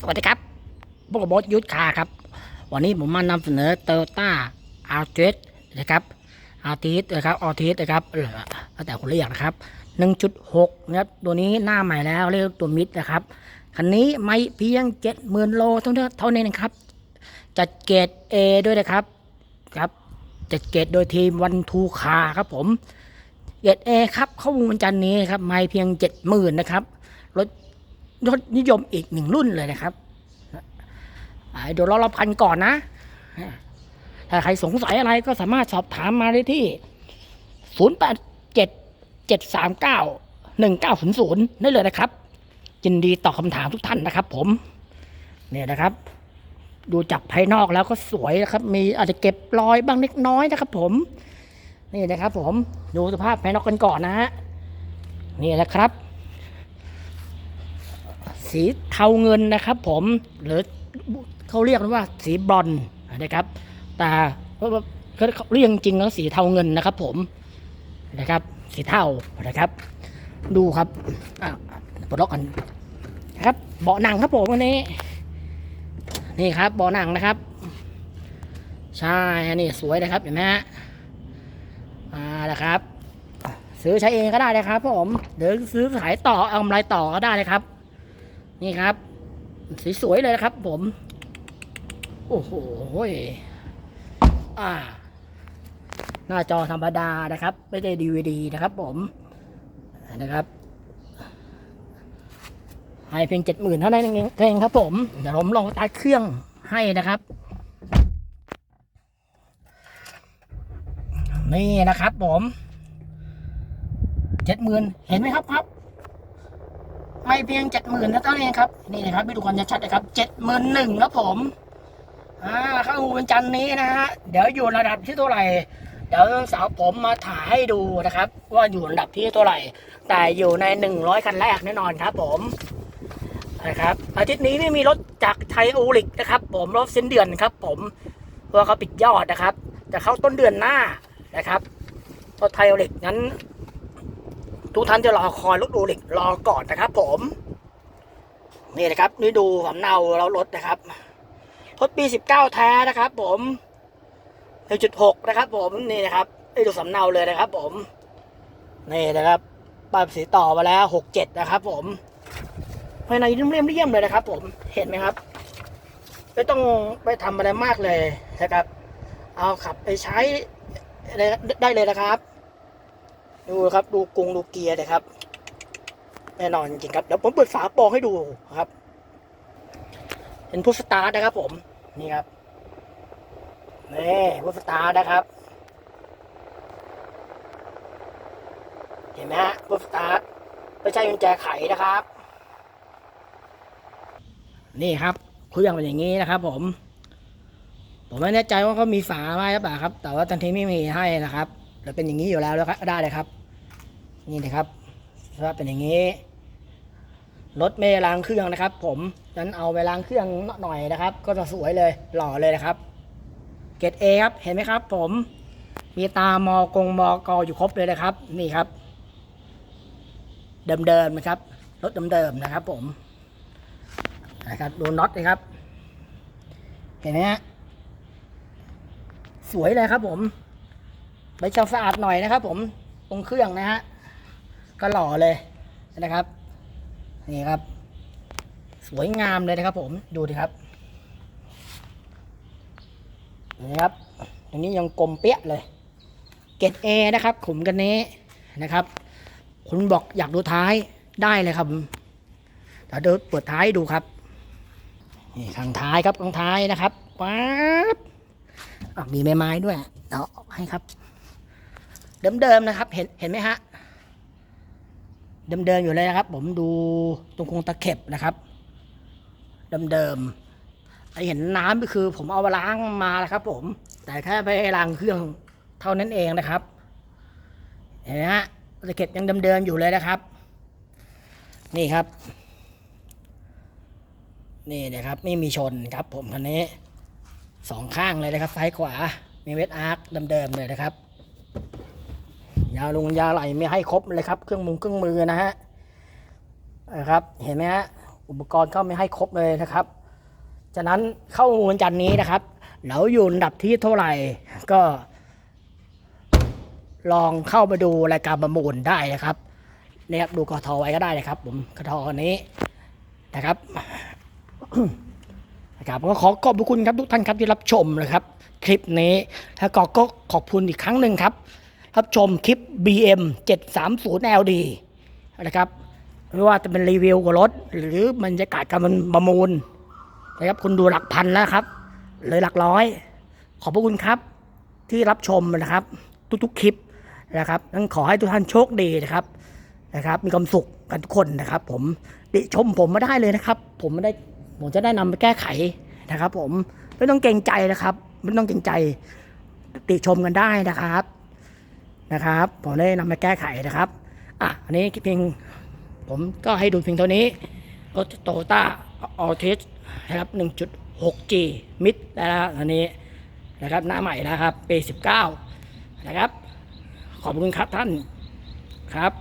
สวัสดีครับพวกบอสยุทธคาครับ วันนี้ผมมานำเสนอโตโยต้าอาร์ติสนะครับอาร์ติสนะครับอาร์ติสนะครับออแล้วแต่คนเรียกนะครับ 1.6นะครับ ตัวนี้หน้าใหม่แล้วเรียกตัวมิดนะครับ คันนี้ไม่เพียง 70,000 โลเท่านั้นเท่านี้นะครับ จัดเกรด A ด้วยนะครับ ครับ จัดเกรดโดยทีมวันทูคาครับผมเกรด A ครับ ข้อมูลวันจันนี้ครับ ไม่เพียง 70,000 นะครับ รถ ยอดนิยมอีกหนึ่งรุ่นเลยนะครับเดี๋ยวรอเราพันก่อนนะ ถ้าใครสงสัยอะไรก็สามารถสอบถามมาได้ที่ 0 8 7 7 3 9 1 9 0 0 ได้เลยนะครับ ยินดีตอบคำถามทุกท่านนะครับผม เนี่ยนะครับ ดูจากภายนอกแล้วก็สวยนะครับ มีอาจจะเก็บรอยบ้างเล็กน้อยนะครับผม นี่นะครับผม ดูสภาพภายนอกกันก่อนนะฮะ นี่นะครับ สีเทาเงินนะครับผมหรือเขาเรียกว่าสีบรอนนะครับ แต่เขาเรียกจริงแล้วสีเทาเงินนะครับ ผมนะครับ สีเทานะครับ ดูครับอะปลดล็อกกันนะครับเบาะหนังครับผมวันนี้ นี่ครับเบาะหนังนะครับ ใช่อันนี้สวยนะครับเห็นไหมฮะอ่านะครับ ซื้อใช้เองก็ได้นะครับผมหรือซื้อขายต่อเอากำไรต่อก็ได้นะครับ นี่ครับสสวยเลยนะครับผม โอ้โหอ่า หน้าจอธรรมดานะครับ ไม่ได้ดีวดีนะครับผมนะครับให้เพียงเจ็ดหมื่นเท่านั้นเองเองครับ ผมเดี๋ยวผมลองตัดเครื่องให้นะครับ นี่นะครับผมเจ็ดหมื่นเห็นไหมครับครับ ไม่เพียงเจ็ดหมื่นเท่านั้นเองครับ นี่นะครับไปดูกันชัดๆนะครับเจ็ดหมื่นหนึ่งครับผมอ่าข้างหูเป็นจันนี้นะฮะเดี๋ยวอยู่ระดับที่เท่าไหร่เดี๋ยวสาวผมมาถ่ายให้ดูนะครับ ว่าอยู่ระดับที่เท่าไหร่ แต่อยู่ในหนึ่งร้อยคันแรกแน่นอนครับ ผมนะครับอาทิตย์นี้ไม่มีรถจากไทยโอลิกนะครับ ผมรถสิ้นเดือนครับ ผมเพราะเขาปิดยอดนะครับจะเข้าต้นเดือนหน้านะครับรถไทยโอลิกนั้น ทุกท่านจะรอคอยรถดูหลิกรอก่อนนะครับ ผม นี่นะครับ นี่ดูสำเนาเรารถนะครับรถปีสิบเก้าแท้นะครับ ผมหนึ่งจุดหกนะครับ ผมนี่นะครับนี่ดูสำเนาเลยนะครับ ผม นี่นะครับป้ายสีต่อมาแล้วหกเจ็ดนะครับ ผมภายในเรียมเรียมเลยนะครับ ผมเห็นไหมครับ ไม่ต้องไปทำอะไรมากเลยนะครับ เอาขับไปใช้ได้เลยนะครับ ดูครับดูกรุงดูเกียร์นะครับ แน่นอนจริงครับเดี๋ยวผมเปิดฝาปรงให้ดูครับเป็นพุทสตาร์ทนะครับ ผมนี่ครับนี่พุทสตาร์ทนะครับเห็นไหมฮะพุทสตาร์ทไม่ใช่กุญแจไขนะครับ นี่ครับเครื่องเป็นอย่างนี้นะครับ ผม ผมไม่แน่ใจว่าเขามีฝาไหมหรือเปล่าครับ แต่ว่าทันทีไม่มีให้นะครับแต่เป็นอย่างนี้อยู่แล้วแล้วครับได้เลยครับ นี่นะครับสภาพเป็นอย่างนี้ รถเมล์ล้างเครื่องนะครับ ผมนั้นเอาไปล้างเครื่องหน่อยนะครับ ก็จะสวยเลยหล่อเลยนะครับ เกรดเอครับเห็นไหมครับ ผม มีตามอกงมอกออยู่ครบเลยนะครับ นี่ครับ เดิมๆนะครับ รถเดิมๆนะครับ ผมนะครับดูน็อตนะครับ เห็นไหมฮะสวยเลยครับ ผมใบเจ้าสะอาดหน่อยนะครับ ผมตรงเครื่องนะฮะ ก็หล่อเลยนะครับ นี่ครับ สวยงามเลยนะครับผมดูดิครับนี่ครับ ตรงนี้ยังกลมเปี้ยเลยเกตเอนะครับ ขุมกันนี้นะครับ คุณบอกอยากดูท้ายได้เลยครับเดี๋ยวเดี๋ยวปิดท้ายดูครับนี่ข้างท้ายครับข้างท้ายนะครับป๊าบมีไม้ไม้ด้วยเดี๋ยวให้ครับ เดิมๆนะครับ เห็นเห็นไหมฮะ เดิมๆอยู่เลยนะครับ ผมดูตรงโครงตะเข็บนะครับ เดิมๆไอเห็นน้ำก็คือ ผมเอามาล้างมาแล้วครับ ผม แต่แค่ไปล้างเครื่องเท่านั้นเองนะครับ เห็นไหมฮะตะเข็บยังเดิมๆอยู่เลยนะครับ นี่ครับ นี่นะครับ ไม่มีชนครับ ผมคันนี้สองข้างเลยนะครับ ซ้ายขวา มีเวทอาร์คเดิมๆเลยนะครับ ยาลงยาไหลไม่ให้ครบเลยครับ เครื่องมือเครื่องมือนะฮะนะครับ เห็นไหมฮะอุปกรณ์ก็ไม่ให้ครบเลยนะครับ ฉะนั้นเข้าวันจันนี้นะครับแล้วอยู่อันดับที่เท่าไหร่ก็ ลองเข้าไปดูรายการประมูลได้นะครับนี่ยครับดูกทไว้ก็ได้นะครับ ผมกทนี้นะครับนะครับก็ขอขอบคุณครับทุกท่านครับที่รับชมนะครับ คลิปนี้แล้วก็ก็ขอบคุณอีกครั้งหนึ่งครับ รับชมคลิป BM 730 LD นะครับไม่ว่าจะเป็นรีวิวกับรถ หรือบรรยากาศการประมูลนะครับคุณดูหลักพันแล้วครับเลยหลักร้อย ขอบพระคุณครับที่รับชมนะครับ ทุกๆคลิปนะครับนั้นขอให้ทุกท่านโชคดีนะครับนะครับ มีความสุขกันทุกคนนะครับ ผมติชมผมมาได้เลยนะครับ ผมไม่ได้ผมจะได้นำไปแก้ไขนะครับ ผมไม่ต้องเกรงใจนะครับ ไม่ต้องเกรงใจติชมกันได้นะครับ นะครับผมได้นำมาแก้ไขนะครับอะอันนี้เพียงผมก็ให้ดูเพียงเท่านี้รถโตต้าออทิสนะครับ 1.6G มิดแล้วอันนี้นะครับหน้าใหม่นะครับปี19นะครับ ขอบคุณครับท่านครับ